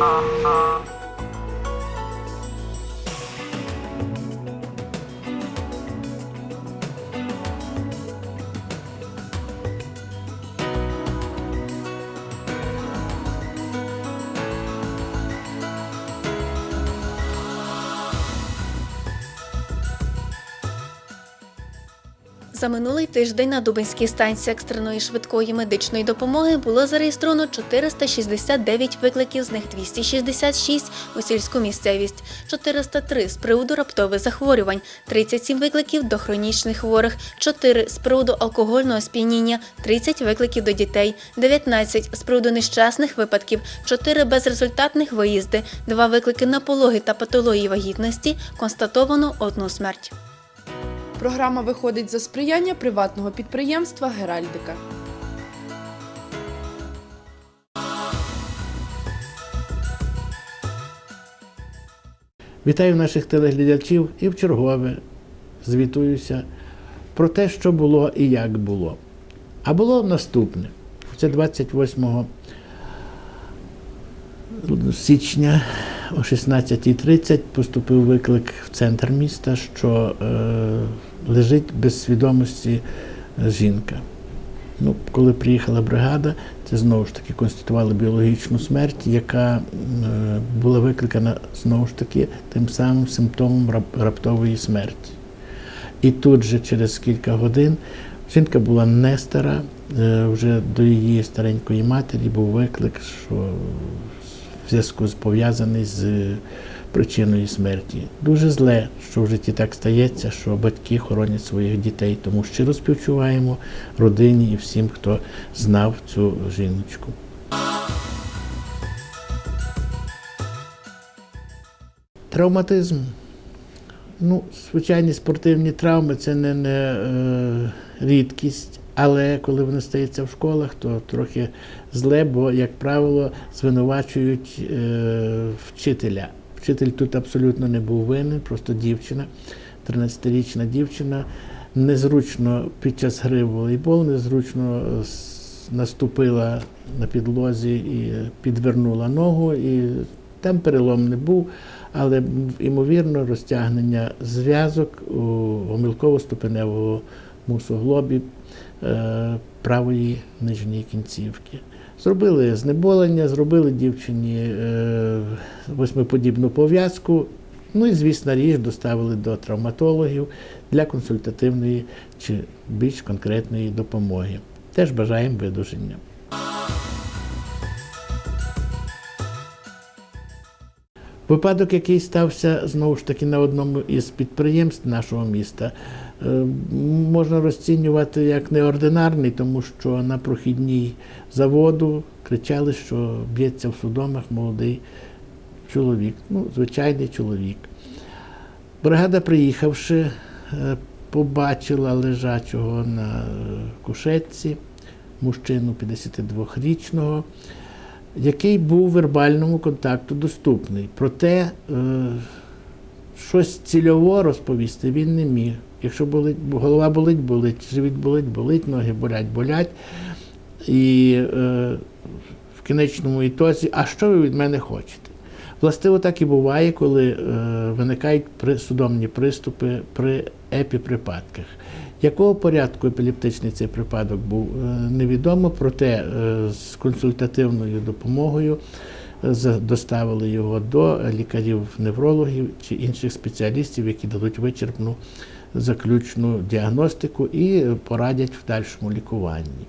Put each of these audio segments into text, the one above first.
Uh, uh. За минулий тиждень на Дубинській станції екстреної швидкої медичної допомоги було зареєстровано 469 викликів, з них 266 у сільську місцевість, 403 з приводу раптових захворювань, 37 викликів до хронічних хворих, 4 з приводу алкогольного сп'яніння, 30 викликів до дітей, 19 з приводу нещасних випадків, 4 безрезультатних виїзди, 2 виклики на пологи та патології вагітності, констатовано одну смерть. Програма виходить за сприяння приватного підприємства Геральдика. Вітаю наших телеглядачів і в чергове звітуюся про те, що було і як було. А було наступне. Це 28 січня о 16.30 поступив виклик в центр міста, що е, лежить без свідомості жінка. Ну, коли приїхала бригада, це знову ж таки констатували біологічну смерть, яка е, була викликана знову ж таки тим самим симптомом раптової смерті. І тут же через кілька годин жінка була не стара, е, вже до її старенької матері був виклик, що в зв'язку з пов'язаний з причиною смерті. Дуже зле, що в житті так стається, що батьки хоронять своїх дітей, тому щиро співчуваємо родині і всім, хто знав цю жіночку. Травматизм. Ну, звичайні спортивні травми це не, не е, рідкість, але коли вони стаються в школах, то трохи зле, бо, як правило, звинувачують е, вчителя. Вчитель тут абсолютно не був винен, просто дівчина, 13-річна дівчина. Незручно під час гри в волейбол, незручно е, наступила на підлозі і підвернула ногу, і там перелом не був, але ймовірно розтягнення зв'язок у гомілково-ступеневому суглобі е, правої нижньої кінцівки. Зробили знеболення, зробили дівчині е, восьмиподібну пов'язку. Ну і, звісно, річ доставили до травматологів для консультативної чи більш конкретної допомоги. Теж бажаємо видуження. Випадок, який стався знову ж таки на одному із підприємств нашого міста, можна розцінювати як неординарний, тому що на прохідній заводу кричали, що б'ється в судомах молодий чоловік, ну, звичайний чоловік. Бригада, приїхавши, е, побачила лежачого на е, кушетці мужчину 52-річного, який був вербальному контакту доступний. Проте е, щось цільово розповісти він не міг. Якщо болить, голова болить, болить, живіт болить, болить, ноги болять, болять. І е, в кінечному ітозі, а що ви від мене хочете? Властиво так і буває, коли е, виникають судомні приступи при епіприпадках. Якого порядку епілептичний цей припадок був, е, невідомо, проте е, з консультативною допомогою е, доставили його до лікарів-неврологів чи інших спеціалістів, які дадуть вичерпну заключну діагностику і порадять в дальшому лікуванні.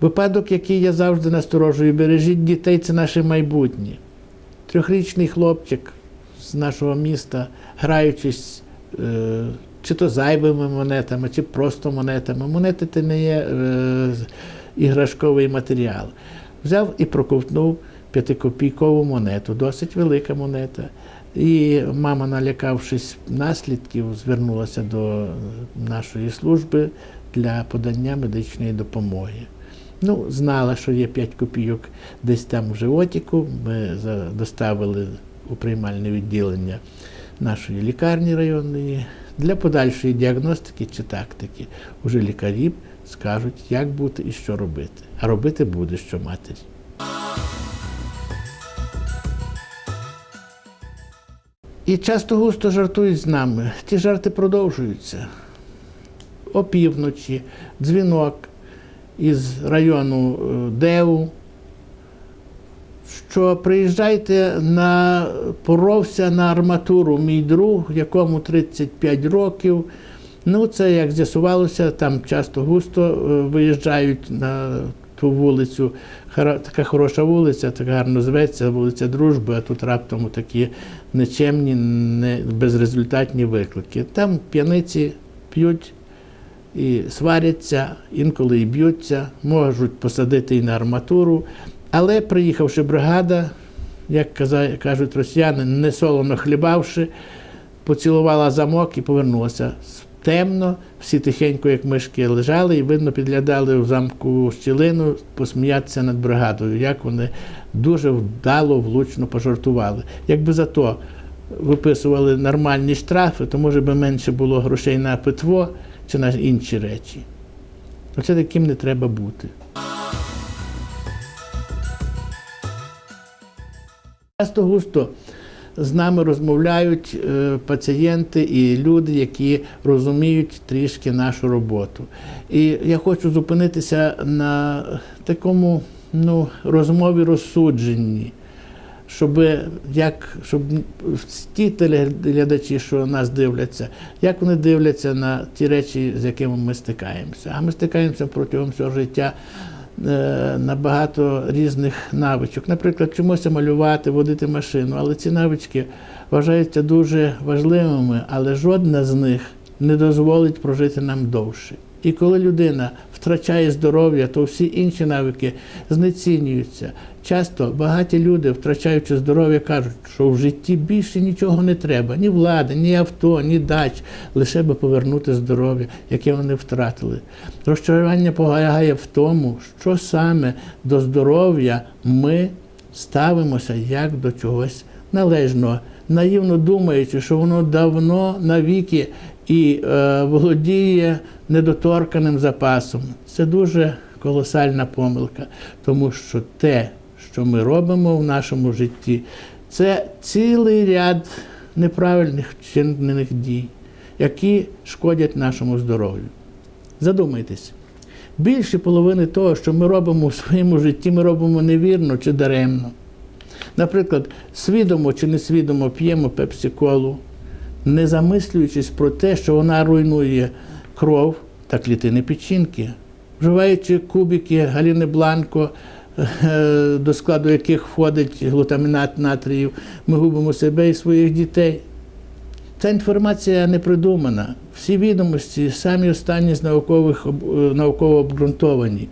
Випадок, який я завжди насторожую, бережіть дітей, це наше майбутнє. Трьохрічний хлопчик з нашого міста, граючись е, чи то зайвими монетами, чи просто монетами. Монети це не є е, іграшковий матеріал. Взяв і проковтнув п'ятикопійкову монету, досить велика монета. І мама, налякавшись наслідків, звернулася до нашої служби для подання медичної допомоги. Ну, знала, що є 5 копійок десь там в животіку. Ми доставили у приймальне відділення нашої лікарні районної для подальшої діагностики чи тактики. Уже лікарі скажуть, як бути і що робити. А робити буде що матері. І часто густо жартують з нами. Ті жарти продовжуються. Опівночі, дзвінок із району е, ДЕУ, що приїжджайте на поровся на арматуру мій друг, якому 35 років. Ну, це як з'ясувалося, там часто густо е, виїжджають на ту вулицю. Така хороша вулиця, так гарно зветься, вулиця Дружби, а тут раптом такі нечемні, не, безрезультатні виклики. Там п'яниці п'ють і сваряться, інколи і б'ються, можуть посадити і на арматуру. Але приїхавши бригада, як кажуть росіяни, не солоно хлібавши, поцілувала замок і повернулася. Темно, всі тихенько, як мишки, лежали, і видно, підглядали в замкову щілину посміятися над бригадою, як вони дуже вдало, влучно пожартували. Якби зато виписували нормальні штрафи, то може би менше було грошей на питво чи на інші речі. Оце таким не треба бути. Часто густо з нами розмовляють е, пацієнти і люди, які розуміють трішки нашу роботу. І я хочу зупинитися на такому ну, розмові розсудженні, щоб як щоб ті телеглядачі, що нас дивляться, як вони дивляться на ті речі, з якими ми стикаємося. А ми стикаємося протягом всього життя е, на багато різних навичок. Наприклад, чомусь малювати, водити машину, але ці навички вважаються дуже важливими, але жодна з них не дозволить прожити нам довше. І коли людина втрачає здоров'я, то всі інші навики знецінюються. Часто багаті люди, втрачаючи здоров'я, кажуть, що в житті більше нічого не треба, ні влади, ні авто, ні дач, лише би повернути здоров'я, яке вони втратили. Розчарування полягає в тому, що саме до здоров'я ми ставимося як до чогось належного, наївно думаючи, що воно давно навіки і е, володіє недоторканим запасом. Це дуже колосальна помилка, тому що те, що ми робимо в нашому житті, це цілий ряд неправильних вчинених дій, які шкодять нашому здоров'ю. Задумайтесь, більше половини того, що ми робимо в своєму житті, ми робимо невірно чи даремно. Наприклад, свідомо чи несвідомо п'ємо пепсі-колу, не замислюючись про те, що вона руйнує кров та клітини печінки, вживаючи кубики Галіни Бланко, е, до складу яких входить глутамінат натрію, ми губимо себе і своїх дітей. Ця інформація не придумана. Всі відомості, самі останні з наукових е, науково обґрунтовані.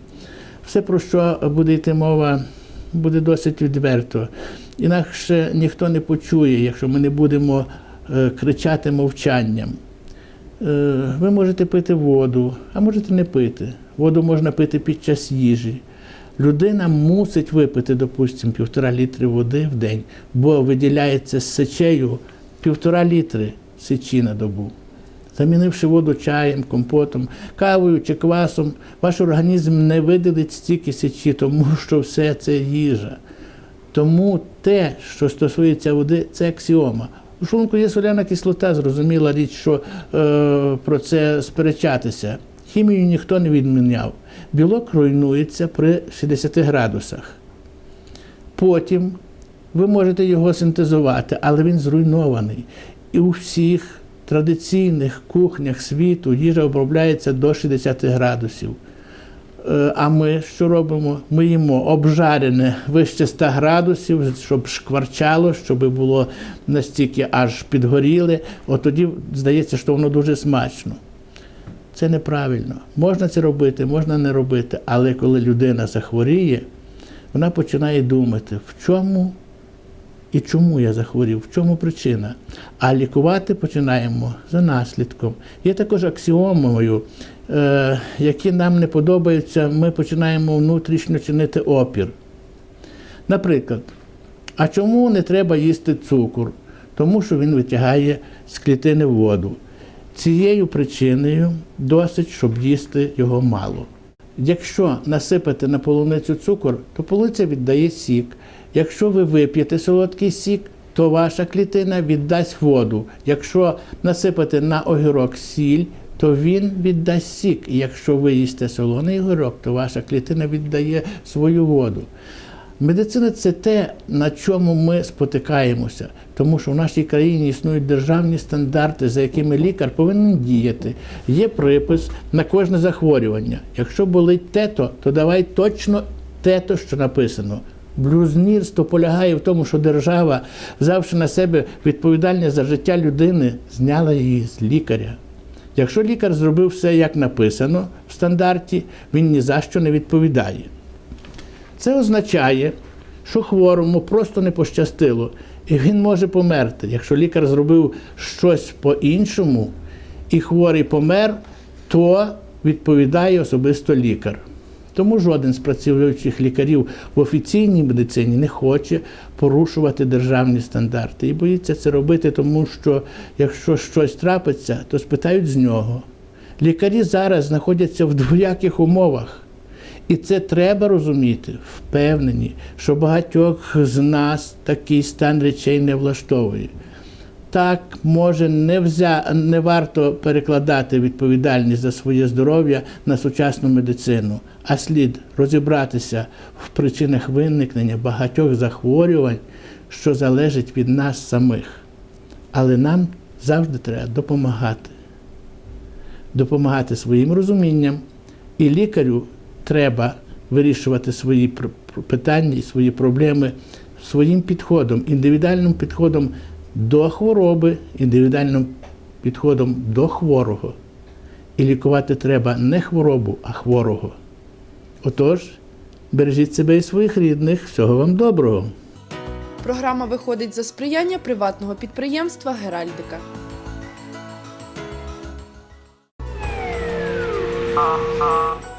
Все, про що буде йти мова, буде досить відверто. Інакше ніхто не почує, якщо ми не будемо кричати мовчанням. Е, Ви можете пити воду, а можете не пити. Воду можна пити під час їжі. Людина мусить випити, допустимо, півтора літри води в день, бо виділяється з сечею півтора літри сечі на добу. Замінивши воду чаєм, компотом, кавою чи квасом, ваш організм не виділить стільки сечі, тому що все це їжа. Тому те, що стосується води, це аксіома. У шлунку є соляна кислота, зрозуміла річ, що е, про це сперечатися. Хімію ніхто не відміняв. Білок руйнується при 60 градусах. Потім ви можете його синтезувати, але він зруйнований. І у всіх традиційних кухнях світу їжа обробляється до 60 градусів. Е, А ми що робимо? Ми їмо обжарене вище 100 градусів, щоб шкварчало, щоб було настільки аж підгоріле. От тоді здається, що воно дуже смачно. Це неправильно. Можна це робити, можна не робити, але коли людина захворіє, вона починає думати, в чому і чому я захворів, в чому причина. А лікувати починаємо за наслідком. Є також аксіомою, які нам не подобаються, ми починаємо внутрішньо чинити опір. Наприклад, а чому не треба їсти цукор? Тому що він витягає з клітини воду. Цією причиною досить, щоб їсти його мало. Якщо насипати на полуницю цукор, то полуниця віддає сік. Якщо ви вип'єте солодкий сік, то ваша клітина віддасть воду. Якщо насипати на огірок сіль, то він віддасть сік. І якщо ви їсте солоний огірок, то ваша клітина віддає свою воду. Медицина це те, на чому ми спотикаємося, тому що в нашій країні існують державні стандарти, за якими лікар повинен діяти. Є припис на кожне захворювання. Якщо болить тето, то давай точно тето, що написано. Блюзнірство полягає в тому, що держава, взявши на себе відповідальність за життя людини, зняла її з лікаря. Якщо лікар зробив все як написано в стандарті, він ні за що не відповідає. Це означає, що хворому просто не пощастило, і він може померти. Якщо лікар зробив щось по-іншому, і хворий помер, то відповідає особисто лікар. Тому жоден з працюючих лікарів в офіційній медицині не хоче порушувати державні стандарти і боїться це робити, тому що якщо щось трапиться, то спитають з нього. Лікарі зараз знаходяться в двояких умовах. І це треба розуміти, впевнені, що багатьох з нас такий стан речей не влаштовує. Так, може, не, взя... не варто перекладати відповідальність за своє здоров'я на сучасну медицину, а слід розібратися в причинах виникнення багатьох захворювань, що залежить від нас самих. Але нам завжди треба допомагати. Допомагати своїм розумінням, і лікарю треба вирішувати свої питання і свої проблеми своїм підходом, індивідуальним підходом до хвороби, індивідуальним підходом до хворого. І лікувати треба не хворобу, а хворого. Отож, бережіть себе і своїх рідних. Всього вам доброго! Програма виходить за сприяння приватного підприємства Геральдика. Thank